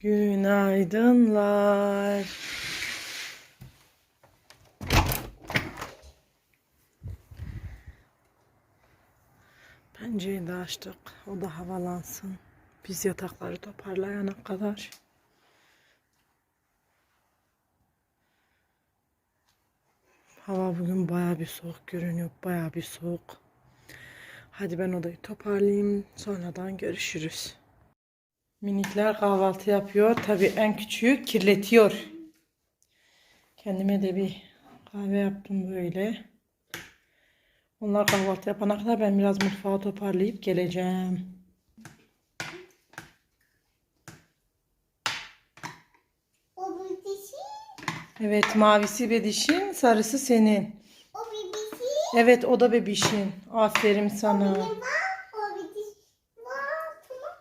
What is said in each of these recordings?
Günaydınlar. Pencereyi de açtık. O da havalansın. Biz yatakları toparlayana kadar. Hava bugün baya bir soğuk görünüyor. Baya bir soğuk. Hadi ben odayı toparlayayım. Sonradan görüşürüz. Minikler kahvaltı yapıyor. Tabii en küçüğü kirletiyor. Kendime de bir kahve yaptım böyle. Onlar kahvaltı yapana kadar ben biraz mutfağı toparlayıp geleceğim. O bibisi, Evet mavisi bedişin, sarısı senin. o bibisi, Evet o da bebişin. Aferin sana. var, o bibisi var, tamam.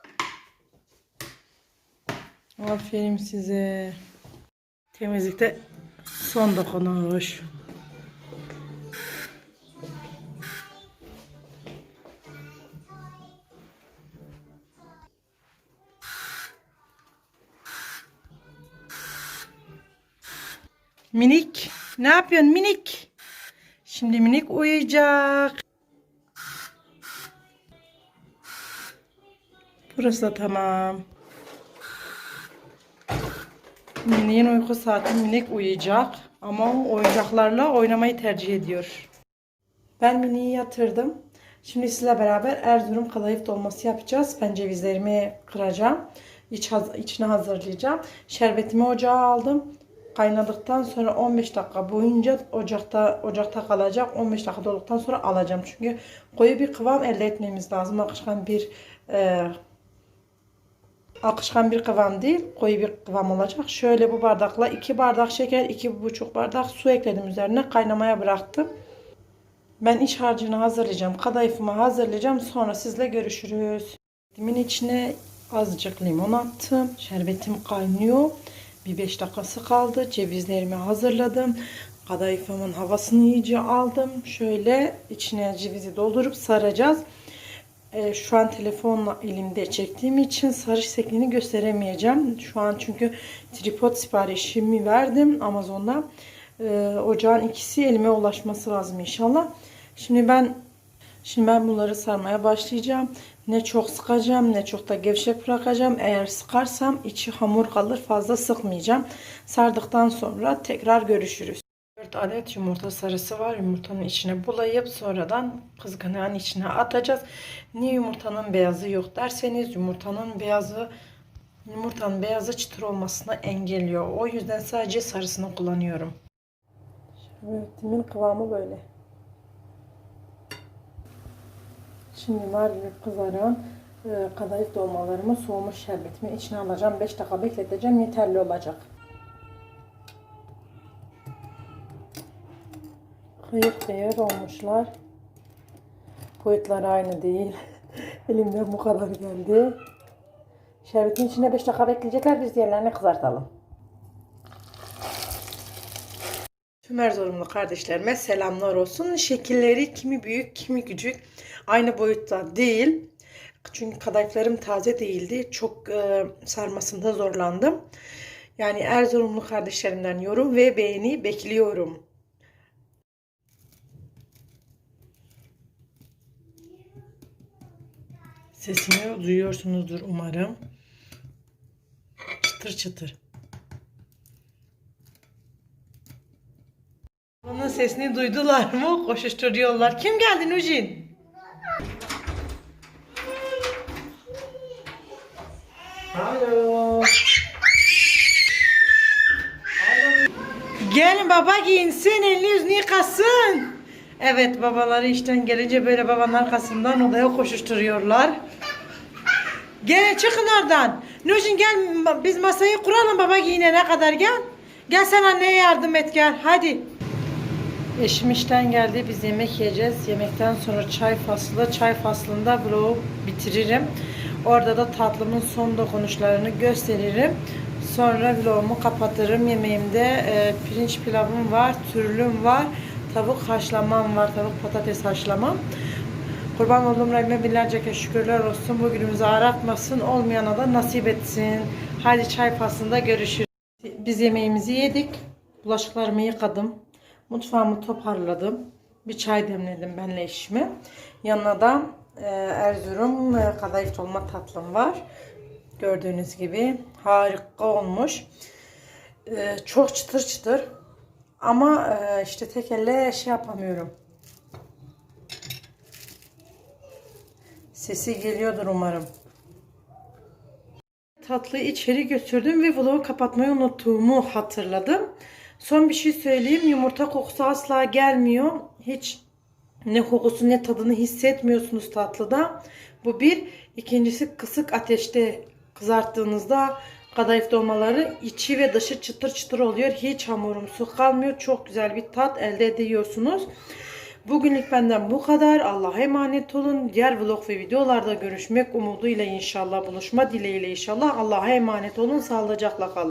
Aferin size. Temizlikte son dokunuş. Minik, ne yapıyorsun minik? Şimdi minik uyuyacak. Burası da tamam. Minik'in uyku saati minik uyuyacak ama oyuncaklarla oynamayı tercih ediyor. Ben Minik'i yatırdım. Şimdi sizle beraber Erzurum kadayıf dolması yapacağız. Ben cevizlerimi kıracağım. İç içine hazırlayacağım. Şerbetimi ocağa aldım. Kaynadıktan sonra 15 dakika boyunca ocakta ocakta kalacak. 15 dakika olduktan sonra alacağım. Çünkü koyu bir kıvam elde etmemiz lazım. Akışkan bir e, akışkan bir kıvam değil, koyu bir kıvam olacak. Şöyle bu bardakla 2 bardak şeker, 2,5 bardak su ekledim üzerine. Kaynamaya bıraktım. Ben iç harcını hazırlayacağım. Kadayıfımı hazırlayacağım. Sonra sizle görüşürüz. Dimin içine azıcık limon attım. Şerbetim kaynıyor. Bir 5 dakikası kaldı. Cevizlerimi hazırladım. Kadayıfımın havasını iyice aldım. Şöyle içine cevizi doldurup saracağız. Ee, şu an telefonla elimde çektiğim için sarış şeklini gösteremeyeceğim. Şu an çünkü tripod siparişimi verdim Amazon'da. Ee, ocağın ikisi elime ulaşması lazım inşallah. Şimdi ben şimdi ben bunları sarmaya başlayacağım. Ne çok sıkacağım ne çok da gevşek bırakacağım. Eğer sıkarsam içi hamur kalır fazla sıkmayacağım. Sardıktan sonra tekrar görüşürüz. 4 adet yumurta sarısı var. Yumurtanın içine bulayıp sonradan kızgınağın içine atacağız. Niye yumurtanın beyazı yok derseniz yumurtanın beyazı yumurtanın beyazı çıtır olmasını engelliyor. O yüzden sadece sarısını kullanıyorum. Şerbetimin kıvamı böyle. Şimdi nar gibi kızaran e, kadayıf dolmalarımı soğumuş şerbetimin içine alacağım. 5 dakika bekleteceğim. Yeterli olacak. Kıyır kıyır olmuşlar. Boyutlar aynı değil. Elimden bu kadar geldi. Şerbetin içine 5 dakika bekleyecekler. Biz diğerlerini kızartalım. Tüm Erzurumlu kardeşlerime selamlar olsun. Şekilleri kimi büyük kimi küçük. Aynı boyutta değil. Çünkü kadayıflarım taze değildi. Çok e, sarmasında zorlandım. Yani Erzurumlu kardeşlerimden yorum ve beğeni bekliyorum. Sesimi duyuyorsunuzdur umarım. Çıtır çıtır. Onun sesini duydular mı? Koşuşturuyorlar. Kim geldi Nujin? Alo. Gelin baba giyinsin, elini yüzünü yıkasın. Evet babaları işten gelince böyle babanın arkasından odaya koşuşturuyorlar. Gel çıkın oradan. Nujin gel biz masayı kuralım baba giyinene kadar gel. Gel sen anneye yardım et gel hadi. Eşim işten geldi. Biz yemek yiyeceğiz. Yemekten sonra çay faslı. Çay faslında vlogu bitiririm. Orada da tatlımın son dokunuşlarını gösteririm. Sonra vlogumu kapatırım. Yemeğimde e, pirinç pilavım var, türlüm var, tavuk haşlamam var, tavuk patates haşlamam. Kurban olduğum Rabbime binlerce şükürler olsun. Bugünümüzü aratmasın. Olmayana da nasip etsin. Hadi çay faslında görüşürüz. Biz yemeğimizi yedik. Bulaşıklarımı yıkadım. Mutfağımı toparladım. Bir çay demledim benle eşime. Yanına da e, Erzurum e, kadayıf dolma tatlım var. Gördüğünüz gibi harika olmuş. E, çok çıtır çıtır. Ama e, işte tek elle şey yapamıyorum. Sesi geliyordur umarım. Tatlıyı içeri götürdüm ve vlogu kapatmayı unuttuğumu hatırladım. Son bir şey söyleyeyim. Yumurta kokusu asla gelmiyor. Hiç ne kokusu ne tadını hissetmiyorsunuz tatlıda. Bu bir. İkincisi kısık ateşte kızarttığınızda kadayıf dolmaları içi ve dışı çıtır çıtır oluyor. Hiç hamurumsu kalmıyor. Çok güzel bir tat elde ediyorsunuz. Bugünlük benden bu kadar. Allah'a emanet olun. Diğer vlog ve videolarda görüşmek umuduyla inşallah buluşma dileğiyle inşallah. Allah'a emanet olun. Sağlıcakla kalın.